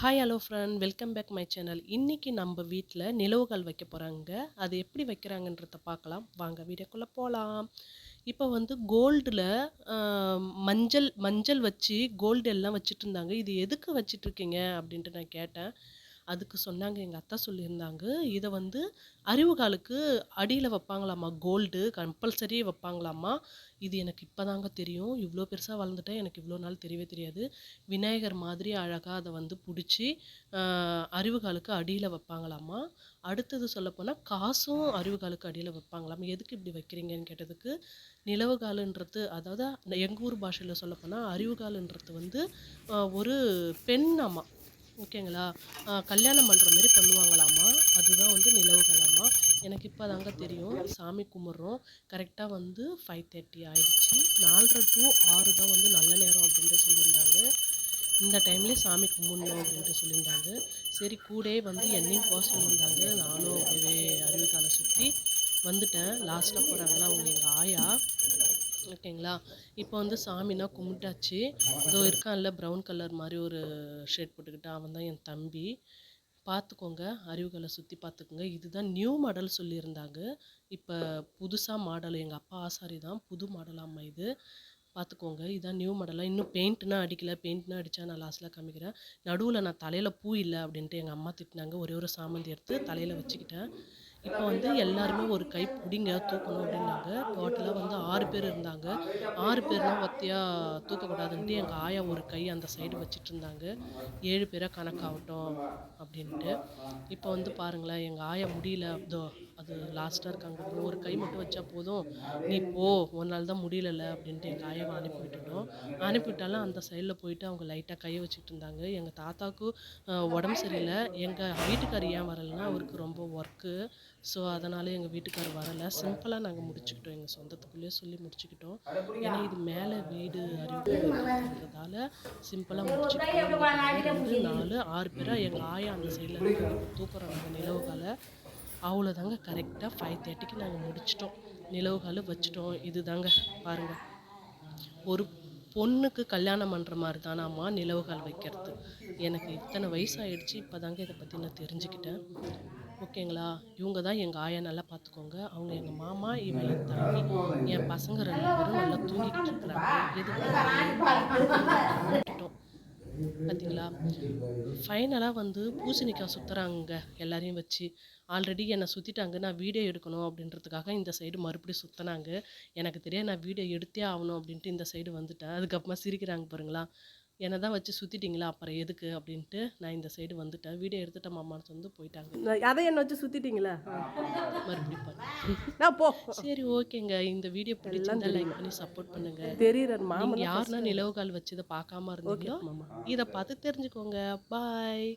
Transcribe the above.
Hi hello friend welcome back my channel இன்றைக்கி நம்ம வீட்டில் நிலவுகள் வைக்க போகிறாங்க அது எப்படி வைக்கிறாங்கன்றத பார்க்கலாம். வாங்க வீடியோக்குள்ளே போகலாம் இப்போ வந்து கோல்டில் மஞ்சள் மஞ்சள் வச்சு கோல்டு எல்லாம் வச்சுட்டு இருந்தாங்க. இது எதுக்கு வச்சிட்ருக்கீங்க அப்படின்ட்டு நான் கேட்டேன். அதுக்கு சொன்னாங்க எங்கள் அத்தை சொல்லியிருந்தாங்க. இதை வந்து அறிவுகாலுக்கு அடியில் வைப்பாங்களாம்மா கோல்டு கம்பல்சரி வைப்பாங்களாம்மா. இது எனக்கு இப்போ தாங்க தெரியும். இவ்வளோ பெருசாக வளர்ந்துட்டேன் எனக்கு இவ்வளோ நாள் தெரியவே தெரியாது. விநாயகர் மாதிரி அழகாக அதை வந்து பிடிச்சி அறிவுகாலுக்கு அடியில் வைப்பாங்களாம்மா. அடுத்தது சொல்லப்போனால் காசும் அறிவுகாலுக்கு அடியில் வைப்பாங்களாம். எதுக்கு இப்படி வைக்கிறீங்கன்னு கேட்டதுக்கு நிலவுகாலுன்றது அதாவது எங்கள் ஊர் பாஷையில் சொல்லப்போனால் அறிவுகாலுன்றது வந்து ஒரு பெண் அம்மா. ஓகேங்களா? கல்யாணம் பண்ணுற மாரி பண்ணுவாங்களாம்மா? அதுதான் வந்து நிலவுகளாமா எனக்கு இப்போ தாங்க தெரியும். சாமி கும்பிட்றோம். கரெக்டாக வந்து ஃபைவ் தேர்ட்டி ஆயிடுச்சு. நாலரை டு ஆறு தான் வந்து நல்ல நேரம் அப்படின்ட்டு சொல்லியிருந்தாங்க. இந்த டைம்லேயே சாமி கும்பிடணும் அப்படின்ட்டு சொல்லியிருந்தாங்க. சரி கூட வந்து என்னையும் போக சொல்லியிருந்தாங்க. நானும் அப்படியே அறிவுக்காலை சுற்றி வந்துட்டேன். லாஸ்ட்டாக போகிறாங்களா அவங்க எங்கள் ஆயா? ஓகேங்களா? இப்போ வந்து சாமினா கும்பிட்டாச்சு. இதோ இருக்கான்ல ப்ரௌன் கலர் மாதிரி ஒரு ஷர்ட் போட்டுக்கிட்டு அவன் தான் என் தம்பி. பார்த்துக்கோங்க அறிவுகளை சுற்றி பார்த்துக்கோங்க. இதுதான் நியூ மாடல் சொல்லியிருந்தாங்க. இப்போ புதுசாக மாடல் எங்கள் அப்பா ஆசாரி தான் புது மாடலாம்மா இது. பார்த்துக்கோங்க இதுதான் நியூ மாடலாக இன்னும் பெயிண்ட்னா அடிக்கல பெயிண்ட்னா அடித்தா நான் லாஸ்ட்டில் காமிக்கிறேன். நடுவில் நான் தலையில் பூ இல்லை அப்படின்ட்டு எங்கள் அம்மா திட்டினாங்க. ஒரே ஒரு சாமந்தி எடுத்து தலையில் வச்சுக்கிட்டேன். இப்போ வந்து எல்லாருமே ஒரு கை பிடிங்க தூக்கணும் அப்படின்னாங்க. டோட்டலாக வந்து ஆறு பேர் இருந்தாங்க. ஆறு பேர்லாம் ஒத்தையாக தூக்கக்கூடாதுன்ட்டு எங்கள் ஆயா ஒரு கை அந்த சைடு வச்சுட்டு இருந்தாங்க ஏழு பேராக கணக்காகட்டும் அப்படின்ட்டு. இப்போ வந்து பாருங்களேன் எங்கள் ஆயா முடியல. அதோ அது லாஸ்ட்டாக இருக்காங்க. ஒரு கை மட்டும் வச்சா போதும். நீ போ ஒரு நாள் தான் முடியலல்ல அப்படின்ட்டு எங்கள் ஆயாவை அனுப்பி விட்டுட்டோம் அனுப்பிவிட்டாலும் அந்த சைடில் போயிட்டு அவங்க லைட்டாக கையை வச்சுட்டு இருந்தாங்க எங்கள் தாத்தாவுக்கு உடம்பு சரியில்லை. எங்கள் வீட்டுக்கார் ஏன் வரலைன்னா அவருக்கு ரொம்ப ஒர்க்கு ஸோ அதனால் எங்கள் வீட்டுக்கார் வரலை. சிம்பிளாக நாங்கள் முடிச்சுக்கிட்டோம். எங்கள் சொந்தத்துக்குள்ளேயே சொல்லி முடிச்சுக்கிட்டோம். ஏன்னா இது மேலே வீடு அறிவுறதால சிம்பிளாக முடிச்சுக்கிட்டோம். ரெண்டு நாலு ஆறு பேராக எங்கள் ஆயா அந்த சைடில் தூக்குறோம் அந்த நிலவுகால அவ்வளோதாங்க கரெக்டாக ஃபைவ் தேர்ட்டிக்கு நாங்கள் முடிச்சிட்டோம். நிலவுகால வச்சுட்டோம். இது தாங்க பாருங்கள் ஒரு பொண்ணுக்கு கல்யாணம் பண்ணுற மாதிரி தானாம்மா நிலவுகால் வைக்கிறது. எனக்கு இத்தனை வயசாகிடுச்சு இப்போ தாங்க இதை பற்றி நான் தெரிஞ்சுக்கிட்டேன். ஓகேங்களா? இவங்க தான் எங்கள் ஆயா நல்லா பார்த்துக்கோங்க அவங்க எங்கள் மாமா இவன் என் தம்பி என் பசங்க ரெண்டு பேரும் நல்லா தூங்கிக்கிட்டு இருக்கிறாங்க. எதுக்கு? பார்த்தீங்களா ஃபைனலாக வந்து பூசணிக்காய் சுற்றுறாங்க எல்லாரையும் வச்சு. ஆல்ரெடி என்னை சுற்றிட்டாங்க நான் வீடியோ எடுக்கணும் அப்படின்றதுக்காக இந்த சைடு மறுபடியும் சுற்றினாங்க எனக்கு தெரியாது நான் வீடியோ எடுத்தே ஆகணும் அப்படின்ட்டு இந்த சைடு வந்துட்டேன். அதுக்கப்புறமா சிரிக்கிறாங்க பாருங்களா? என்னை தான் வச்சு சுற்றிட்டிங்களா அப்புறம் எதுக்கு? அப்படின்ட்டு நான் இந்த சைடு வந்துட்டேன். வீடியோ எடுத்துட்டேன். மாமான்னு வந்து போயிட்டாங்க. அதை என்ன வச்சு சுற்றிட்டிங்களா மறுபடியும் நான் போ. சரி ஓகேங்க. இந்த வீடியோ பிடிச்சிருந்தா லைக் பண்ணி சப்போர்ட் பண்ணுங்க. தெரியுற மாமா யாருன்னா நிலவு கால் வச்சு இதை பார்க்காம இருந்தீங்களோ இதை பார்த்து தெரிஞ்சுக்கோங்க. பாய்